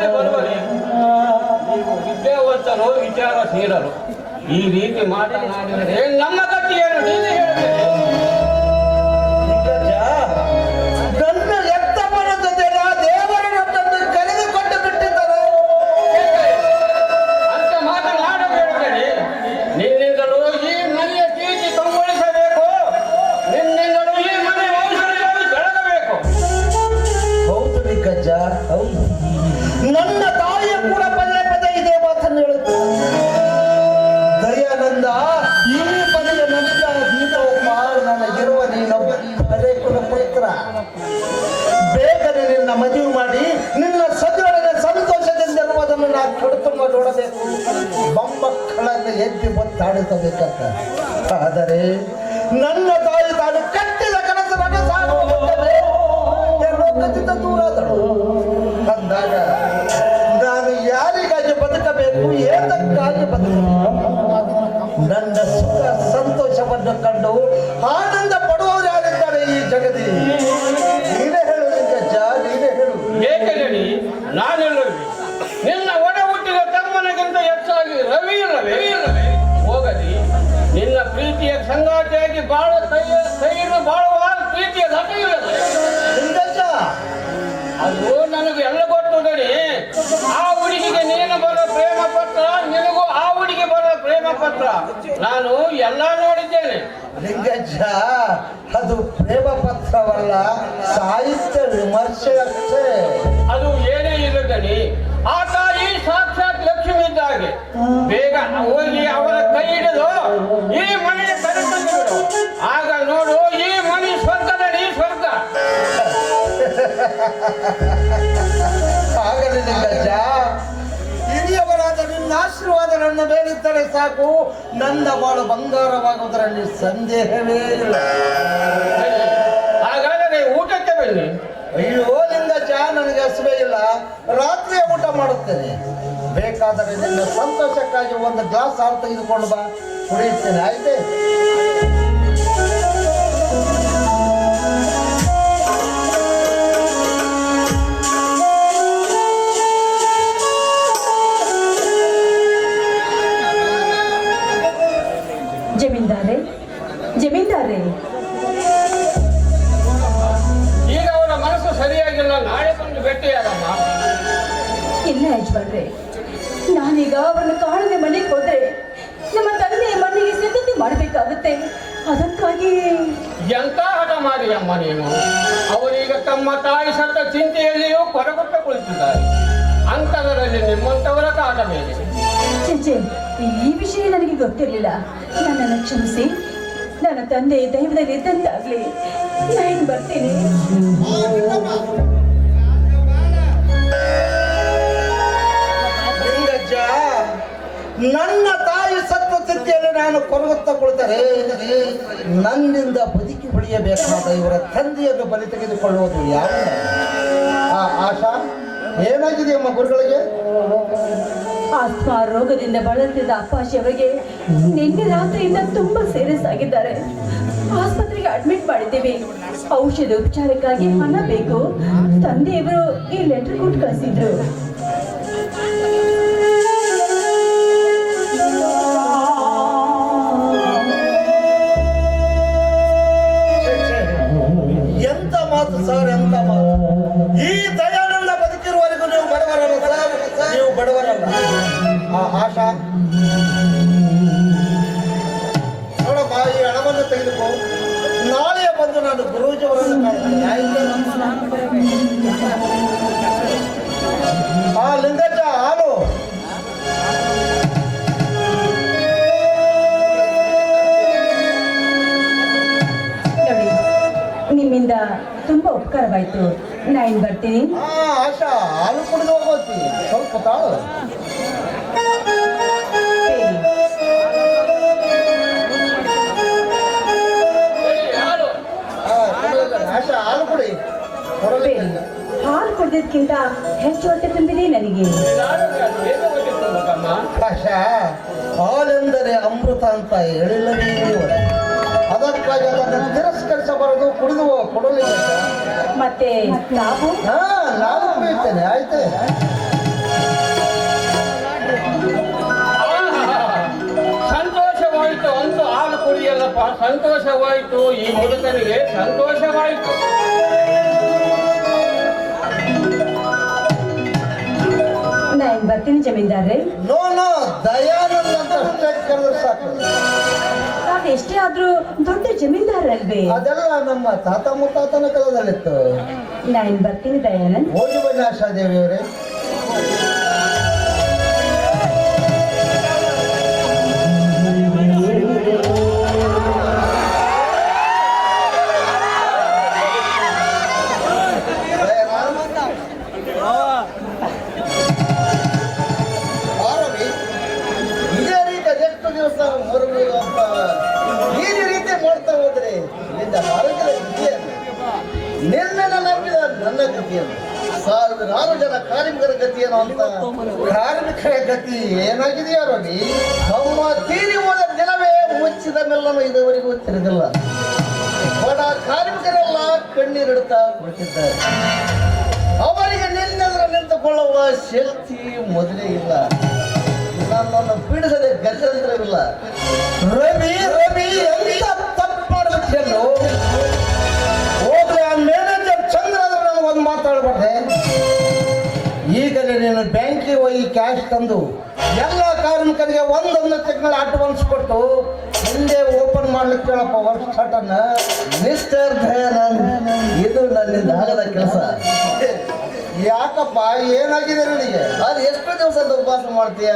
ನಿಮ್ಮಲ್ಲಿ ಬರುವಲ್ಲಿ ನೀವು ವಿಚಾರ ವಿಚಾರಶೀಲರು ಈ ರೀತಿ ಮಾತನಾಡಿದರೆ ನಮ್ಮ ಗತಿ ಏನು? ನೀನು ಹೇಳಬೇಕು. ತಾಡಿಸಬೇಕಂತ ಆದರೆ ನನ್ನ ತಾಯಿ ತಾನು ಕಟ್ಟಿದ ಕನಸು ನನ್ನ ದೂರ ದೂರಾದಳು. ಅಂದಾಗ ನಾನು ಯಾರಿಗಾಗಿ ಬದುಕಬೇಕು ಏನಕ್ಕಾಗಿ ಬದುಕಬೇಕು? ನನ್ನ ಸುಖ, ಸಂತೋಷವನ್ನು ಕಂಡು ಆಡ ಅಲ್ಲ ಸಾಹಿತ್ಯ ವಿಮರ್ಶೆ ಅಷ್ಟೇ ಅದು ಏನೇ ಇರುತ್ತೆ ಆ ತಾಯಿ ಸಾಕ್ಷಾತ್ ಲಕ್ಷ್ಮಿ ಇದ್ದಾಗೆ ಬೇಗ ಹೋಗಿ ಅವರ ಕೈ ಹಿಡಿದು ಈ ಮನೆ ಆಗ ನೋಡು ಈ ಮನೆ ಸ್ವರ್ಗ. ನಡಿ ಸ್ವರ್ಗ ಹಿರಿಯವರಾದ ಆಶೀರ್ವಾದ ನನ್ನ ಮೇಲಿದ್ದರೆ ಸಾಕು. ನನ್ನ ಬಾಳು ಬಂಗಾರವಾಗುವುದರಲ್ಲಿ ಸಂದೇಹವೇ ಇಲ್ಲ. ಅಯ್ಯೋ ಚಾ ನನಗೆ ಹಸುವೆ ಇಲ್ಲ. ರಾತ್ರಿ ಊಟ ಮಾಡುತ್ತೇನೆ. ಬೇಕಾದರೆ ನಿನ್ನ ಸಂತೋಷಕ್ಕಾಗಿ ಒಂದು ಗ್ಲಾಸ್ ಹಾಲು ತೆಗೆದುಕೊಂಡು ಬಾ. ಕುಡಿಯುತ್ತೇನೆ, ಆಯ್ತೆ? ಅಂಥದರಲ್ಲಿ ನಿಮ್ಮಂತವರ ಕಾಟ ಮೇಲೆ ಚೇಚೆ ಈ ವಿಷಯ ನನಗೆ ಗೊತ್ತಿರಲಿಲ್ಲ. ನನ್ನನ್ನು ಕ್ಷಮಿಸಿ ನನ್ನ ತಂದೆ ದೈವದಲ್ಲಿ ಇದ್ದಂತಾಗ್ಲಿ. ನಾನು ಬರ್ತೀನಿ. ನನ್ನ ತಾಯಿ ಸತ್ವ ಸ್ಥಿತಿಯಲ್ಲಿ ನಾನು ಕೊರಗುತ್ತಾ ಕುಳಿತರೆ ನನ್ನಿಂದ ಬದುಕಿ ಹೊಡೆಯಬೇಕಾದ ಇವರ ತಂದೆಯನ್ನು ಬಲಿ ತೆಗೆದುಕೊಳ್ಳುವುದು ಯಾವ ಆ ಆಶಾ? ಏನಾಗಿದೆಯಮ್ಮ ಗುರುಗಳಿಗೆ? ಆತ್ಮ ರೋಗದಿಂದ ಬಳಲ್ತಿದ್ದ ಅಪ್ಪ ಅವರಿಗೆ ನಿನ್ನೆ ರಾತ್ರಿಯಿಂದ ತುಂಬಾ ಸೀರಿಯಸ್ ಆಗಿದ್ದಾರೆ. ಆಸ್ಪತ್ರೆಗೆ ಅಡ್ಮಿಟ್ ಮಾಡಿದ್ದೀವಿ. ಔಷಧ ಉಪಚಾರಕ್ಕಾಗಿ ಹಣ ಬೇಕು. ತಂದೆಯವರು ಈ ಲೆಟರ್ ಕೊಟ್ಟು ಕಳಿಸಿದ್ರು. ಎಂತ ಮಾತು ಸರ್ ಎಂತ ಮಾತು? ಈ ಆ ಆಶಾ ನೋಡಮ್ಮ ಈ ಹಣವನ್ನು ತೆಗೆದುಕೋ. ನಾಳೆ ಬಂದು ನಾನು ಗುರೂಜಿಯವರನ್ನು ಕಾಣ್ತೀನಿ ಆ ಲಿಂಗಜ್ಜ ಹಾಲು. ನಿಮ್ಮಿಂದ ತುಂಬಾ ಉಪಕಾರವಾಯ್ತು. ನಾನು ಬರ್ತೀನಿ? ಆಶಾ ಹಾಲು ಕುಡಿದು ಹೋಗ್ಬೋದು ಸ್ವಲ್ಪ ತಾಳು. ಹಾಲು ಕುಡಿಯೋದ್ಕಿಂತ ಹೆಚ್ಚು ಹೊಟ್ಟೆ ತುಂಬಿದೆ ನನಗೆ. ಆಶಾ ಹಾಲೆಂದರೆ ಅಮೃತ ಅಂತ ಹೇಳಿಲ್ಲದೇ ನೀವು. ಅದಕ್ಕಾಗಿ ಅದನ್ನು ತಿರಸ್ಕರಿಸಬಾರದು ಕುಡಿದು ಕೊಡಲಿಲ್ಲ ಮತ್ತೆ ನಾವು ಹಾ ನಾನು ಕುಡಿಯುತ್ತೇನೆ ಆಯ್ತು. ಆಹಾ! ಸಂತೋಷವಾಯಿತು ಅಂತೂ ಹಾಲು ಕುಡಿಯಲ್ಲಪ್ಪ ಸಂತೋಷವಾಯಿತು ಈ ಮುದುಕನಿಗೆ ಸಂತೋಷವಾಯಿತು. ಬರ್ತೀನಿ ಜಮೀನ್ದಾರ್ರೆ. ನೋ ನೋ ದಯಾನಂದ ಅಂತ ಅಷ್ಟೇ ಕರೆದ್ರೆ ಸಾಕು. ತಾವು ಎಷ್ಟೇ ಆದ್ರೂ ದೊಡ್ಡ ಜಮೀನ್ದಾರಲ್ವೇ ಅದೆಲ್ಲ ನಮ್ಮ ತಾತ ಮುತ್ತಾತನ ಕಾಲದಲ್ಲಿತ್ತು. ನಾನು ಬರ್ತೀನಿ ದಯಾನಂದ್. ಹೋಗಿ ಬನ್ನಿ ಆಶಾದೇವಿ ಅವರೇ ಗತಿಯನ್ನು ಸಾವಿರಾರು ಜನ ಕಾರ್ಮಿಕರ ಗತಿಯನ್ನು ಅಂತ? ಕಾರ್ಮಿಕರ ಗತಿ ಏನಾಗಿದೆಯೋ ನೋಡಿ? ನಮ್ಮ ತೀರಿ ಹೋದ ದಿನವೇ ಮುಚ್ಚಿದ ಮೆಲ್ಲನು ಇದುವರೆಗೂ ತಿರುಗಿಲ್ಲ. ಬಡ ಕಾರ್ಮಿಕರೆಲ್ಲ ಕಣ್ಣೀರಿಡುತ್ತಾ ಕುಳಿತಿದ್ದಾರೆ. ಅವರಿಗೆ ನಿನ್ನೆದ್ರ ನಿಂತುಕೊಳ್ಳುವ ಶಕ್ತಿ ಮೊದಲೇ ಇಲ್ಲ. ನನ್ನನ್ನು ಪೀಡಿಸದೆ ಗತ್ಯಂತರವಿಲ್ಲ ರವಿ ರವಿ, ಎಂತ ತಪ್ಪು ನೀನು ಬ್ಯಾಂಕಿಗೆ ಹೋಗಿ ಕ್ಯಾಶ್ ತಂದು ಎಲ್ಲ ಕಾರ್ಮಿಕರಿಗೆ ಒಂದೊಂದು ತಿಂಗಳ ಅಡ್ವಾನ್ಸ್ ಕೊಟ್ಟು ಹಿಂದೆ ಓಪನ್ ಮಾಡ್ಲಿಕ್ಕೆ ಕೇಳಪ್ಪ ಸ್ಟಾರ್ಟ್ ಅನ್ನ. ಮಿಸ್ಟರ್ ದಯಾನಂದ್ ಇದು ನನ್ನಿಂದ ಆಗದ ಕೆಲಸ. ಯಾಕಪ್ಪ, ಏನಾಗಿದೆ ನನಗೆ? ಅದು ಎಷ್ಟು ದಿವಸ ಉಪವಾಸ ಮಾಡ್ತೀಯ?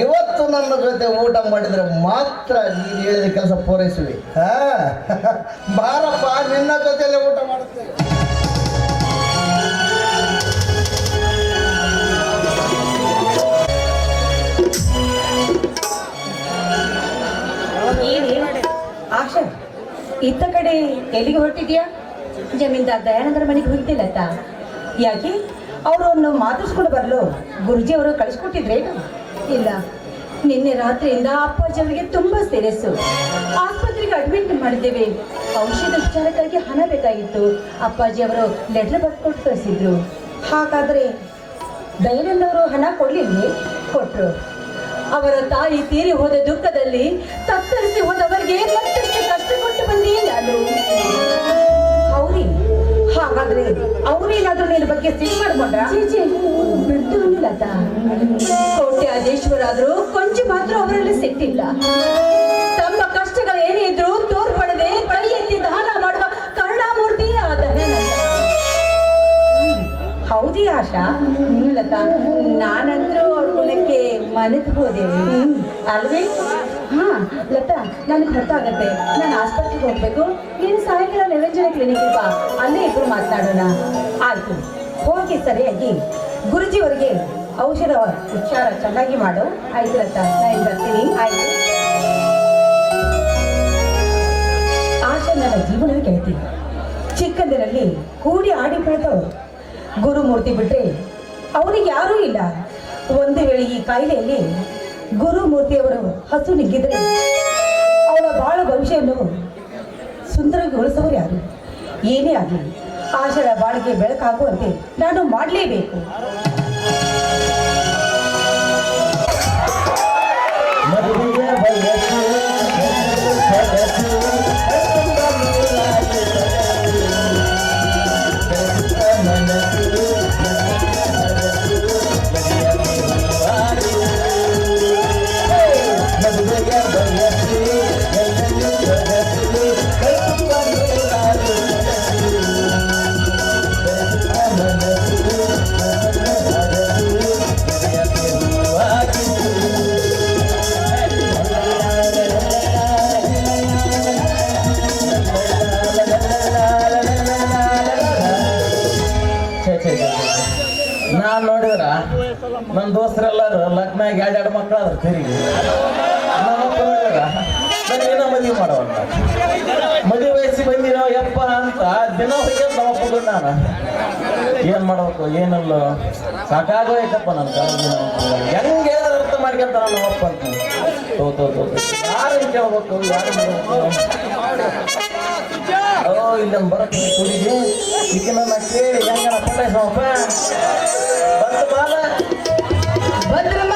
ಇವತ್ತು ನನ್ನ ಜೊತೆ ಊಟ ಮಾಡಿದ್ರೆ ಮಾತ್ರ ನೀನು ಹೇಳಿದ ಕೆಲಸ ಪೂರೈಸುವಿ. ಹಾ? ಬಾರಪ್ಪ, ನಿನ್ನ ಜೊತೆಯಲ್ಲೇ ಊಟ ಮಾಡುತ್ತೇವೆ. ಆಶಾ, ಇತ್ತ ಕಡೆ ಎಲ್ಲಿಗೆ ಹೊರಟಿದ್ಯಾ? ಜಮೀನ್ದಾರ್ ದಯಾನಂದರ ಮನೆಗೆ ಹೋಗ್ತಿಲ್ಲ ಆಯ್ತಾ? ಯಾಕೆ? ಅವರನ್ನು ಮಾತಾಡಿಸ್ಕೊಂಡು ಬರಲು. ಗುರುಜಿ ಅವರು ಕಳಿಸ್ಕೊಟ್ಟಿದ್ರೇನು ಇಲ್ಲ. ನಿನ್ನೆ ರಾತ್ರಿಯಿಂದ ಅಪ್ಪಾಜಿ ಅವರಿಗೆ ತುಂಬಾ ಸೀರಿಯಸ್ಸು ಆಸ್ಪತ್ರೆಗೆ ಅಡ್ಮಿಟ್ ಮಾಡಿದ್ದೇವೆ. ಔಷಧ ಉಪಚಾರಕ್ಕಾಗಿ ಹಣ ಬೇಕಾಗಿತ್ತು. ಅಪ್ಪಾಜಿ ಅವರು ಲೆಟರ್ ಬರ್ಕೊಟ್ಟು ಕಳಿಸಿದ್ರು. ಹಾಗಾದ್ರೆ ದಯಾನಂದ ಅವರು ಹಣ ಕೊಡಲಿಲ್ಲ ಕೊಟ್ರು. ಅವರ ತಾಯಿ ತೀರಿ ಹೋದ ದುಃಖದಲ್ಲಿ ತತ್ತರಿಸಿ ಹೋದವರಿಗೆ ಮತ್ತಷ್ಟು ಕಷ್ಟ ಕೊಟ್ಟು ಬಂದೇ ನಾನು. ಅವ್ರಿ ಹಾಗಾದ್ರೆ ಅವ್ರೇನಾದ್ರೂ ನಿನ್ನ ಬಗ್ಗೆ ಸಿಟ್ ಮಾಡ್ಕೊಂಡ್ರ? ಬಿಡ್ತು ಲತಾ. ಕೋಟ್ಯಾಧೀಶ್ವರಾದ್ರೂ ಕೊಂಚ ಮಾತ್ರ ಅವರಲ್ಲಿ ಸಿಟ್ಟಿಲ್ಲ. ತಮ್ಮ ಕಷ್ಟಗಳು ಏನೇ ಇದ್ರು ತೋರ್ಪಡದೆ ಕೈ ಎತ್ತಿ ದಾನ ಮಾಡುವ ಕರುಣಾಮೂರ್ತಿ ಆದ ಹೌದಿ ಆಶಾ ಲತಾ ನಾನಂದ್ರೂ ಅವ್ರ ಕುಲಕ್ಕೆ ಮನೆತು ಹೋದೆ ಅಲ್ವೇ? ಹಾ, ಲತಾ ನನಗೆ ಗೊತ್ತಾಗತ್ತೆ ನಾನು ಆಸ್ಪತ್ರೆಗೆ ಹೋಗ್ಬೇಕು. ನೀನು ಸಾಯಂಕಾಲ ನಿರಂಜನ ಕ್ಲಿನಿಕ್ ಬಾ. ಅಲ್ಲೇ ಇಬ್ರು ಮಾತನಾಡೋಣ. ಆಯ್ತು. ಹೋಗಿ ಸರಿಯಾಗಿ. ಗುರುಜಿಯವರಿಗೆ ಔಷಧ ಉಚ್ಚಾರ ಚೆನ್ನಾಗಿ ಮಾಡು. ಆಯ್ತು, ಲತಾ. ನಾನು ಬರ್ತೀನಿ. ಆಯ್ತು. ಆಶಾ ನನ್ನ ಜೀವನದ ಕೇಳ್ತೀನಿ ಚಿಕ್ಕಂದಿನಲ್ಲಿ ಕೂಡಿ ಆಡಿ ಬೆಳೆದವಳು ಗುರುಮೂರ್ತಿ ಬಿಟ್ಟರೆ ಅವನಿಗೆ ಯಾರೂ ಇಲ್ಲ. ಒಂದು ವೇಳೆ ಈ ಕಾಯಿಲೆಯಲ್ಲಿ ಗುರುಮೂರ್ತಿಯವರು ಹಸು ನಿಗ್ಗಿದ್ರೆ ಅವಳ ಬಾಳ ಭವಿಷ್ಯವನ್ನು ಸುಂದರಗೊಳಿಸೋರು ಯಾರು? ಏನೇ ಆಗಲಿ ಆಶಳ ಬಾಳಿಗೆ ಬೆಳಕಾಗುವಂತೆ ನಾನು ಮಾಡಲೇಬೇಕು. ನಾನ್ ನೋಡಿದ್ರ ನನ್ನ ದೋಸ್ತರೆಲ್ಲರೂ ಲಗ್ನ ಎರಡು ಮಕ್ಕಳು ಅದ್ರ ತೆರಿಗೆ ನನಗೇನೋ ಮದುವೆ ಮಾಡವಂತ. ಮದುವೆ ವಯಸ್ಸಿ ಬಂದಿರೋ ಯಪ್ಪ ಅಂತ ದಿನ ಹೋಗಿ ನಮ್ಮಪ್ಪಗ ನಾನು. ಏನ್ ಮಾಡ್ಬೇಕು, ಏನಲ್ಲ. ಸಾಕಾಗೋಯ್ತಪ್ಪ ನನ್ನ ಹೆಂಗೆ ಅರ್ಥ ಮಾಡ್ಕೊಂತಾರ ನಮ್ಮಪ್ಪ ಅಂತ. ಯಾರನ್ನ ಕೇಳ್ಬೇಕು, ಯಾರು ಓ ಇಲ್ಲೊಂದು ಬರಕ್ಕೆ ಕುಡಿಗೆ ಈಗಿನ ನಾ ಕೇಳಿ ಹೆಂಗನ ಪಟಾಯ್ಸಪ್ಪ ಬಂತು ಬಾಲ ಯಾರೆ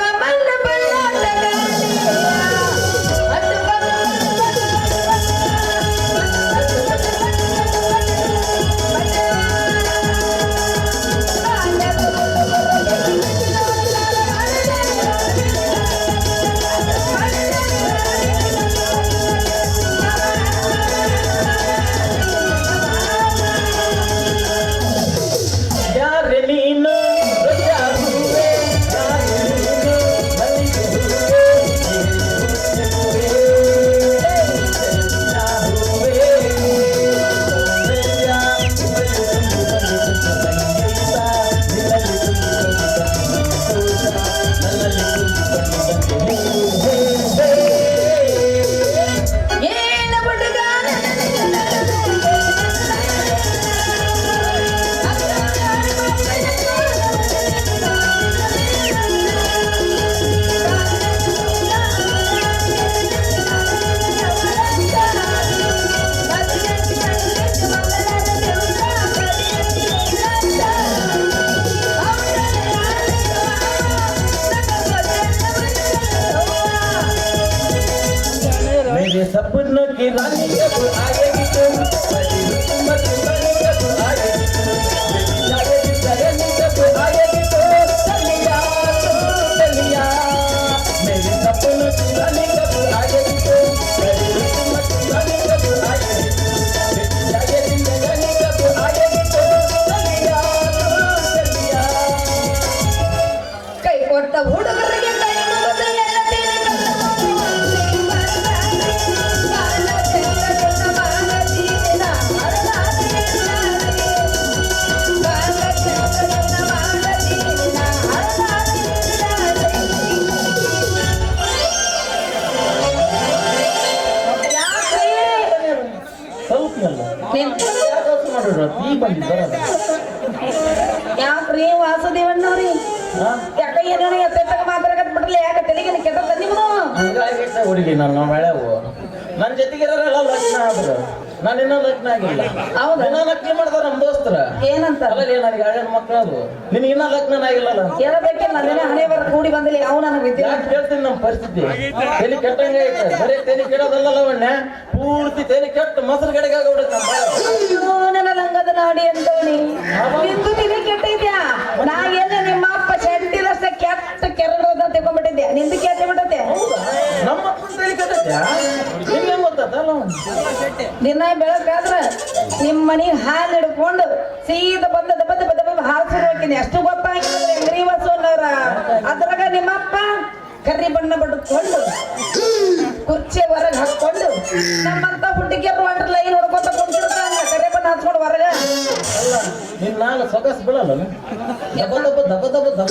ನಾನು ಇನ್ನೂ ಲಗ್ನ ಆಗಿಲ್ಲ. ಹೌದಾ? ಇನ್ನೂ ಲಗ್ನ ಮಾಡ್ತಾರ ನಮ್ಮ ದೋಸ್ತರ. ಏನಂತ? ಅಲ್ಲ ನನಗೆ ಗಂಡ ಮಕ್ಕಳು ಅದು. ನಿನಗೆ ಇನ್ನೂ ಲಗ್ನ ಆಗಿಲ್ಲಲ್ಲ ಕೇಳಬೇಕಿಲ್ಲ ನನ್ನೇ ಹಣೆ ಬರ ಕೂಡಿ ಬಂದಿಲ್ಲ ಅವ್ ನನಗೆ ವಿದ್ಯೆ ಯಾಕೆ ಕೇಳ್ತೀನಿ ನಮ್ಮ ಪರಿಸ್ಥಿತಿ? ತಲೆ ಕೆಟ್ಟಂಗೆ ಐತೆ. ಬರೀ ತಲೆ ಕೆಡೋದಲ್ಲ ಅವಣ್ಣ? ಪೂರ್ತಿ ತಲೆ ಕೆಟ್ಟ ಮೊಸರು ಬಾಳು. ಅಯ್ಯೋ, ನನ್ನ ಲಂಗದ ನಾಡಿ ಅಂತವನಿ ನಿಂದು ತಿನಿ ಕೆಟ್ಟಿದ್ಯಾ ನಾ ಏನೇ ನಿಮ್ಮ ಅಪ್ಪ ಶೆಟ್ಟಿದಷ್ಟ ಕೆಟ್ಟ ಕೆರಡೋದ ತಗೊಂಡ್ಬಿಟ್ಟಿದ್ದೆ ನಿಂದು ಕೆಟ್ಟ ಬಿಟ್ಟತೆ. ಹೌದಾ? ನಮ್ಮ ಅಪ್ಪನ ತಲೆ ಗೊತ್ತಾತಲ್ಲ ದಿನ ಬೆಳಕಾದ್ರೆ ನಿಮ್ಮ ಮನಿ ಹಾಲು ಹಿಡ್ಕೊಂಡು ಸೀದ ಬಂದ ದಬ್ಬ ದಬ್ಬ ದಬ್ಬ ಹಾಲು ಸುರು ಹಾಕಿನಿ ಅಷ್ಟು ಗೊತ್ತಾಗಿಲ್ಲ ಹೆಂಗ್ರಿ ಬಸವಣ್ಣವ್ರ ಅದ್ರಾಗ ನಿಮ್ಮಪ್ಪ ಕರಿ ಬಣ್ಣ ಬಡ್ಕೊಂಡು ಕುರ್ಚಿ ಹೊರಗೆ ಹಾಕೊಂಡು ನಮ್ಮಂತ ಹುಡುಗಿಯರು ಒಂದು ಲೈನ್ ಹೊಡ್ಕೊಂತ ಕುಂತಿರ್ತಾನೆ ಕರಿ ಬಣ್ಣ ಹಚ್ಕೊಂಡು ಹೊರಗೆ. ನಿನ್ನ ನಾನು ಸೊಗಸ್ ಬೀಳಲ್ಲ ದಬ ದಬ್ಬ ದಬ ದಬ ದಬ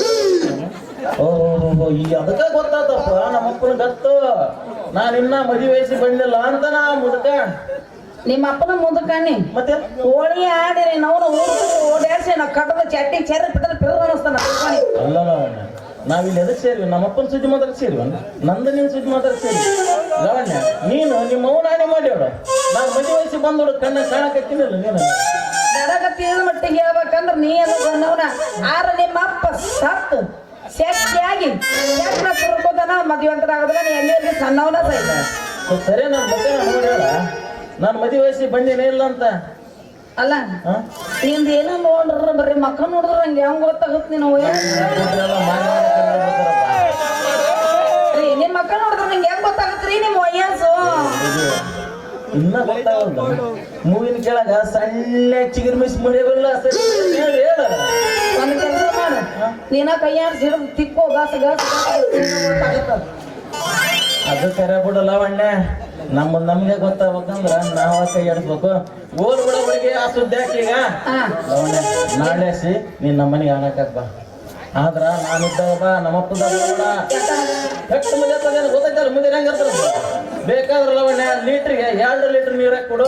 ಓಹೋ ಈ ಅದಕ್ಕ ಗೊತ್ತಾತಪ್ಪ ನಮ್ಮಪ್ಪನ ಗತ್ತು. ನಾನು ಇನ್ನ ಮದುವೆ ವಯಸ್ಸಿ ಬಂದಿಲ್ಲ ಅಂತ ನಾ ಮುದುಕ. ನಿಮ್ಮ ಅಪ್ಪನ ಕಾಣಿ ಮತ್ತೆ? ಹೋಳಿ ಆಡಿರಿ ನಾವು ಓಡಾಡ್ಸಿ ನಾ ಕಟ್ಟದ ಚಟ್ಟಿ ಚೆರ್ರಿ ಬಿಟ್ಟದ ಪಿಲ್ ಅನ್ನಿಸ್ತಾನ. ಅಲ್ಲ ನಾವ್ ಇಲ್ಲಿ ಎದಕ್ ಸೇರಿವಿ? ನಮ್ಮಪ್ಪನ ಸುದ್ದಿ ಮಾತ್ರ ಸೇರಿ ನಂದು ನಿನ್ ಸುದ್ದಿ ಮಾತ್ರ ಸೇರಿ ಲವಣ್ಯ ನೀನು ನಿಮ್ಮ ಅವ್ನ ಆಣೆ ಮಾಡ್ಯಾವ ನಾನು ಮದುವೆ ವಯಸ್ಸಿ ಬಂದೋಡು ಕಣ್ಣ ಕಾಣಕತ್ತಿನಲ್ಲ ನೀನು? ನನಗ ತಿಳಿದ ಮಟ್ಟಿಗೆ ಹೇಳ್ಬೇಕಂದ್ರೆ ನೀ ಅನ್ನೋದನ್ನವನ ಆರ ನಿಮ್ಮ ಅಪ್ಪ ಸತ್ತು ಶಕ್ತಿಯಾಗಿ ಯಾಕೆ ತಿರ್ಕೋದನ ಮದುವಂತರಾಗದ ನೀ ಎಲ್ಲಿ ಸಣ್ಣವನ ಸಹಿತ. ಸರಿ ನನ್ನ ನೋಡಿ ನಾನು ಮದುವೆ ವಯಸ್ಸಿ ಬಂದೇನೇ ಇಲ್ಲ ಅಂತ. ಅಲ್ಲ ನಿಂದ ಏನೋ ನೋಡ್ರ ಬರ್ರಿ ಮಕ್ಕ ನೋಡಿದ್ರ ನಂಗೆ ಹೆಂಗ್ ಗೊತ್ತಾಗುತ್ತೆ ನೀನು ನಿನ್ ಮಕ್ಕ ನೋಡಿದ್ರ ನಂಗೆ ಹೆಂಗ್ ಗೊತ್ತಾಗತ್ರಿ ನಿಮ್ಮ ವಯಸ್ಸು? ಇನ್ನ ಗೊತ್ತಾಗಲ್ಲ. ಮೂವಿನ ಕೆಳಗ ಸಣ್ಣ ಚಿಗಿರ್ ಮಿಸ್ ಮಡಿಯಲ್ಲ ಸರಿ. ಹೇಳು ಹೇಳು. ಒಂದ್ ಕೆಲಸ ಮಾಡು. ನೀನ ಕೈಯಾರ ಹಿಡಿದು ತಿಕ್ಕೋ ಗಾಸ ಗಾಸ ಅದು ಕರೆ ಬಿಡಲ್ಲ ಅಣ್ಣೆ. ನಮ್ಮ ನಮ್ಗೆ ಗೊತ್ತಾಗ್ಬೇಕಂದ್ರ ನಾವ ಕೈ ಆಡಿಸ್ಬೇಕು ಓದ್ ಬಿಡ ಹುಡುಗಿ ಆ ಸುದ್ದಿ ಹಾಕೀಗ ನಾಳೆ ಸಿ ನೀನ್ ನಮ್ಮನಿಗೆ ಮನೆಗೆ ಆನಕಕ್ ಬಾ. ಆದ್ರ ನಾನಿದ್ದಾಗ ಬಾ ನಮ್ಮಪ್ಪದಾಗ ಮುಂದೆ ಗೊತ್ತೈತಲ್ಲ ಮುಂದೆ ಹೆಂಗ್ ಇರ್ತದ ಬೇಕಾದ್ರಲ್ಲ ಒಳ್ಳೆ ಲೀಟ್ರಿಗೆ ಎರಡು ಲೀಟರ್ ನೀರ ಕೊಡು.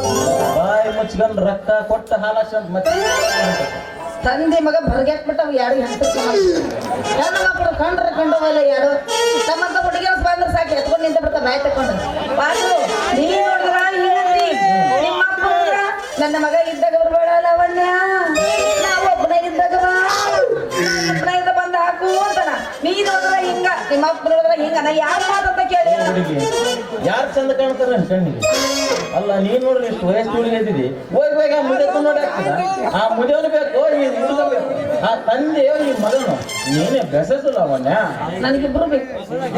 ಬಾಯಿ ಮುಚ್ಕೊಂಡು ರಕ್ತ ಕೊಟ್ಟ ಹಾಲಾಶ ಮತ್ತೆ ತಂದೆ ಮಗ ಬರ್ಗ್ಯಾಕ್ಬಿಟ್ಟು ಅವ್ ಹೆಂಡತಿ ಹೆಣ್ಣು ಮಕ್ಕಳು ಕಂಡ್ರೆ ಕಂಡವಲ್ಲ ಯಾರು? ತಮ್ಮಂತ ಹುಡುಗಿ ಬಂದ್ರೆ ಸಾಕು, ಎತ್ಕೊಂಡು ನಿಂತ ಬಿಡ್ತಾ ಬಾಯ್ ತಕೊಂಡು ನನ್ನ ಮಗ ಇದ್ದಾಗ ಬರ್ಬೇಡ ಲವಣ್ಯ ನೀ ನೋಡಿದ್ರ ಹಿಂಗ ನಿಮ್ಮ ಅಪ್ಪ ನೋಡಿದ್ರ ಹಿಂಗ ನಾ ಯಾರು ಮಾತಂತ ಕೇಳಿ? ಯಾರು ಚಂದ ಕಾಣ್ತಾರ ಕಣ್ಣಿಗೆ? ಅಲ್ಲ ನೀನ್ ನೋಡ್ರಿ ಎಷ್ಟು ವಯಸ್ಸು ಇದ್ದೀರಿ. ಹೋಗಿ ಹೋಗಿ ಆ ಮುದೆ ನೋಡಿ ಆ ಮುದೆವನು ಬೇಕು ಆ ತಂದೆಯೋ ಈ ಮಗನು ನೀನೇ ಬೆಸಸಲ್ಲ ನನಗೆ ನನಗಿಬ್ರು ಬೇಕು.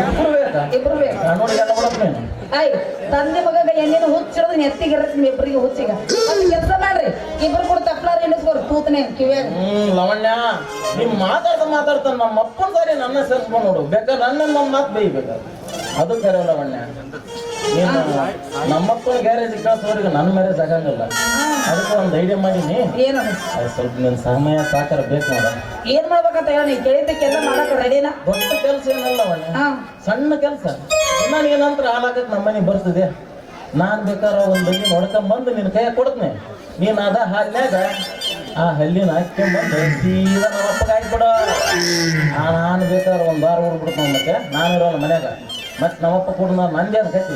ಇಬ್ರು ಬೇಕಾ? ಇಬ್ರು ಬೇಕು. ನೋಡಿ ಎಲ್ಲ ಮಾಡಕ್ ನೀನು. ಆಯ್ ತಂದೆ ಮಗ ಎಣ್ಣೆನ ಹುಚ್ಚಿರೋದು ನೆತ್ತಿಗಿರತ್ತೆ ಇಬ್ಬರಿಗೆ ಹುಚ್ಚಿಗ. ಕೆಲಸ ಇಬ್ರು ಕೂಡ ತಪ್ಪಲಾರ ಎಣಿಸ್ಕೋರು ಕೂತನೆ ಕಿವಿಯಾಗ. ಹ್ಮ್ ಲವಣ್ಯ ನಿಮ್ ಮಾತಾಡ್ತ ಮಾತಾಡ್ತಾನ ನಮ್ಮ ಅಪ್ಪನ ಸಾರಿ ನನ್ನ ಸೇರ್ಸ್ಕೊಂಡ್ ನೋಡು. ಬೇಕಾದ್ರೆ ನನ್ನ ನಮ್ಮ ಮಾತು ಬೈಬೇಕ? ಅದು ಕರೆ ಲವಣ್ಯ. ನೀನು ನಮ್ಮಪ್ಪನ ಗ್ಯಾರೇಜ್ ಕಳ್ಸೋರಿಗೆ ನನ್ನ ಮ್ಯಾರೇಜ್ ಆಗಂಗಿಲ್ಲ ಅದಕ್ಕೆ ಒಂದು ಐಡಿಯಾ ಮಾಡೀನಿ. ಏನು? ಅದು ಸ್ವಲ್ಪ ನಿನ್ನ ಸಮಯ ಸಾಕಾರ ಬೇಕು ನೋಡ. ಏನ್ ಮಾಡ್ಬೇಕಂತ ಹೇಳಿ ನೀ ಕೇಳಿದ್ದಕ್ಕೆಲ್ಲ ಮಾಡಕ್ಕೆ ರೆಡಿನಾ ದೊಡ್ಡ ಕೆಲಸ ಏನಲ್ಲ ಲವಣ್ಯ. ಸಣ್ಣ ಕೆಲಸ. ನಾನು ಏನಂತ ಹಾಲಾಕಕ್ಕೆ ನಮ್ಮ ಮನೆಗೆ ಬರ್ತದೆ ನಾನು ಬೇಕಾರ ಒಂದು ಬಗ್ಗೆ ನೋಡ್ಕೊಂಬಂದು ನಿನ್ನ ಕೈಯಾಗ ಕೊಡ್ತೀನಿ. ನೀನು ಅದ ಹಾಲ್ನ್ಯಾಗ ಆ ಹಲ್ಲಿನ ಹಾಕ್ಕೊಂಬಂದು ಸೀದಾ ನಮ್ಮ ಅಪ್ಪಗೆ ಹಾಕ್ಬಿಡು ನಾನು ಬೇಕಾದ್ರೆ ಒಂದು ಬಾರ ಹೊಡ್ಬಿಡ್ತು ಮತ್ತೆ. ನಾನು ಇರೋಲ್ಲ ಮನ್ಯಾಗ. ಮತ್ತೆ ನಮ್ಮಪ್ಪ ಕೊಡು ನಾನು ನಂದೇ ಅಂತ ಕಟ್ಟಿ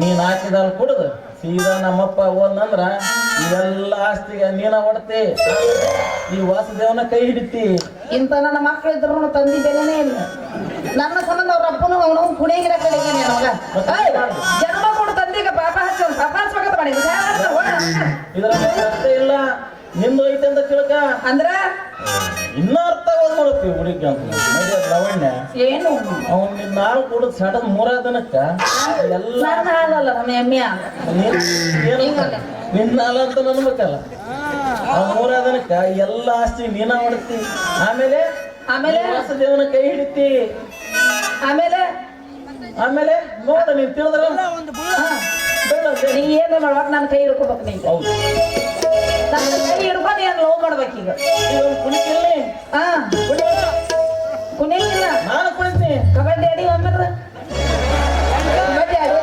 ನೀನು ಹಾಕಿದಲ್ಲಿ ಕುಡ್ದು ಸೀದಾ ನಮ್ಮಪ್ಪ ಓದ್ನಂದ್ರ ಇವೆಲ್ಲ ಆಸ್ತಿಗೆ ನೀನ ಹೊಡ್ತಿ. ಈ ವಾಸುದೇವನ ಕೈ ಹಿಡಿತಿ. ಇಂತ ನನ್ನ ಮಕ್ಕಳು ಇದ್ರು ತಂದಿ ಬೆಲೆನೇ ಇಲ್ಲ. ನನ್ನ ಸಂಬಂಧ ಅವ್ರ ಅಪ್ಪನು ಅವನು ಕುಣಿಗಿರ ಕಡೆಗೆ ಜನ್ಮ ಕೊಡು ತಂದಿಗ ಪಾಪ ಹಚ್ಚ ಪಾಪ ಹಚ್ಬೇಕಂತ ಮಾಡಿ ಇದ್ರಾಗ ಅರ್ಥ ಇಲ್ಲ. ನಿಂದು ಐತೆ ಅಂತ ತಿಳ್ಕ. ಅಂದ್ರ? ಇನ್ನ ಅರ್ಥ ಆಗೋದು ನೋಡಪ್ಪಿ ಹುಡುಗಿ ಅಂತ. ಲವಣ್ಯ ಏನು? ಅವ್ನು ನಿನ್ನ ನಾಲ್ಕು ಕುಡಿದು ಸಡನ್ ಮೂರ ದಿನಕ್ಕ ಎಲ್ಲ ನನ್ನ ಹಾಲಲ್ಲ ನಮ್ಮ ಎಮ್ಮೆ ನಿನ್ನ ಹಾಲ. ಅಂತ ನನ್ಬೇಕಲ್ಲ. ಆ ಮೂರ ದಿನಕ್ಕ ಎಲ್ಲ ಆಸ್ತಿ ನೀನ ಹೊಡ್ತಿ. ಆಮೇಲೆ ಆಮೇಲೆ? ದೇವನ ಕೈ ಹಿಡಿತಿ. ಆಮೇಲೆ? ಆಮೇಲೆ ನೋಡ ನೀನ್ ತಿಳಿದ್ರ. ನೀ ಏನು ಮಾಡ್ಬೇಕು? ನನ್ನ ಕೈ ಹಿಡ್ಕೋಬೇಕು ನೀ ಹೌದು. ನನ್ನ ಕೈ ಹಿಡ್ಕೊಂಡು ನೀನು ಲವ್ ಮಾಡ್ಬೇಕೀಗ ಈಗ. ಕುಣಿತಿಲ್ಲಿ ಹಾ. ಕುಣಿಯಿಲ್ಲ ನಾನು ಕುಣಿತೀನಿ. ಕಬಡ್ಡಿ ಅಡಿ ಒಮ್ಮೆ ಕಬಡ್ಡಿ ಆಡಿ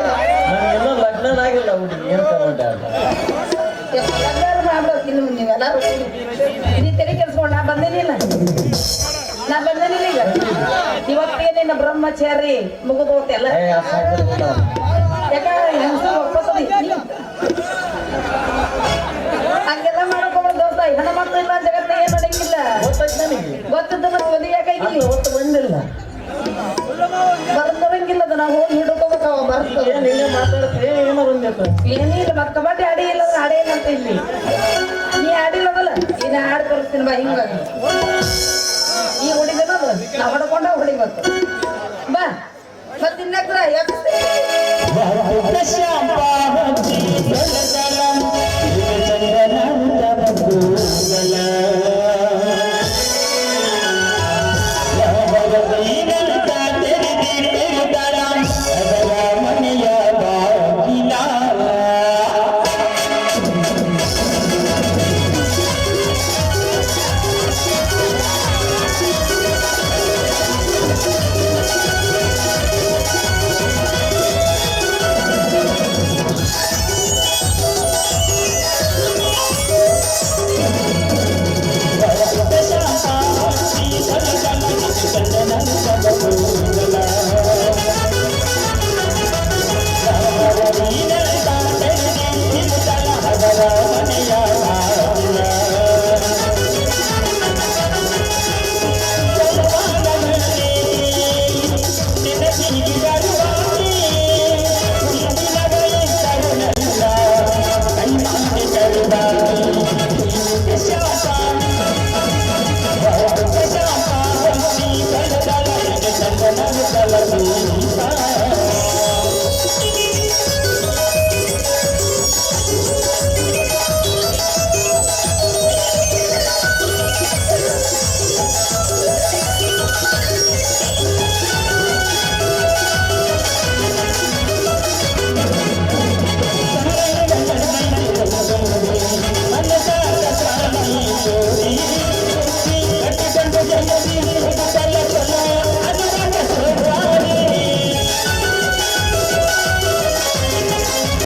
ನನಗೆ ಇನ್ನೂ ಲಗ್ನ ಆಗಿಲ್ಲ ಹುಡುಗಿ ಏನ್ ಕಬಡ್ಡಿ ನೀ ಕೆಲ್ಸ್ಕೊಂಡ್ ನಾ ಬಂದೇನಿಲ್ಲ ನಾ ಬಂದೇನಿಲ್ಲ ಈಗ. ಇವತ್ತೇ ನಿನ್ನ ಬ್ರಹ್ಮಚಾರಿ ಮುಗಿದು ಹೋಗ್ತೆಲ್ಲ ಏ, ಆ ಸಾಯ್ತಾರೆ ಬಿಡ. ಯಾಕ ಹೆಂಗಸರು ಒಪ್ಪತ್ತದ ಹಂಗೆಲ್ಲ ಮಾಡ್ಕೊಬಾರ್ದು ದೋಸ್ತ ಹೆಣ್ಣು ಮಕ್ಕಳು ಇಲ್ಲ ಜಗತ್ತಿನಾಗ ಏನು ನಡೆಯಂಗಿಲ್ಲ ಗೊತ್ತಾಯ್ತು ನನಗೆ ಗೊತ್ತಿದ್ದ ಮದುವೆ ಯಾಕಾಗಿಲ್ಲ ಅವತ್ತು ಬಂದಿಲ್ಲ. ಬರಂಗಿಲ್ಲ ಅದು. ನಾವು ಹೋಗಿ ಹಿಡ್ಕೋಬೇಕು ಅವ ಬರ್ತದ. ಏನ್ ಹಿಂಗೆ ಮಾತಾಡ್ತೀವಿ ಏನೋ ಬಂದಿತ್ತು. ಏನಿಲ್ಲ ಮತ್ ಕಬಡ್ಡಿ ಆಡಿ ಇಲ್ಲ ಅಂದ್ರೆ ಆಡೇ ಅಂತ ಇಲ್ಲಿ. ನೀ ಆಡಿಲ್ಲದಲ್ಲ ಈಗ ಆಡ್ ಕಳಿಸ್ತೀನಿ ಬಾ ಹಿಂಗ ಈ ಹೊಡಿದೇನದು ನಾ ಹೊಡ್ಕೊಂಡ ಹೊಡಿಬೇಕು श्याम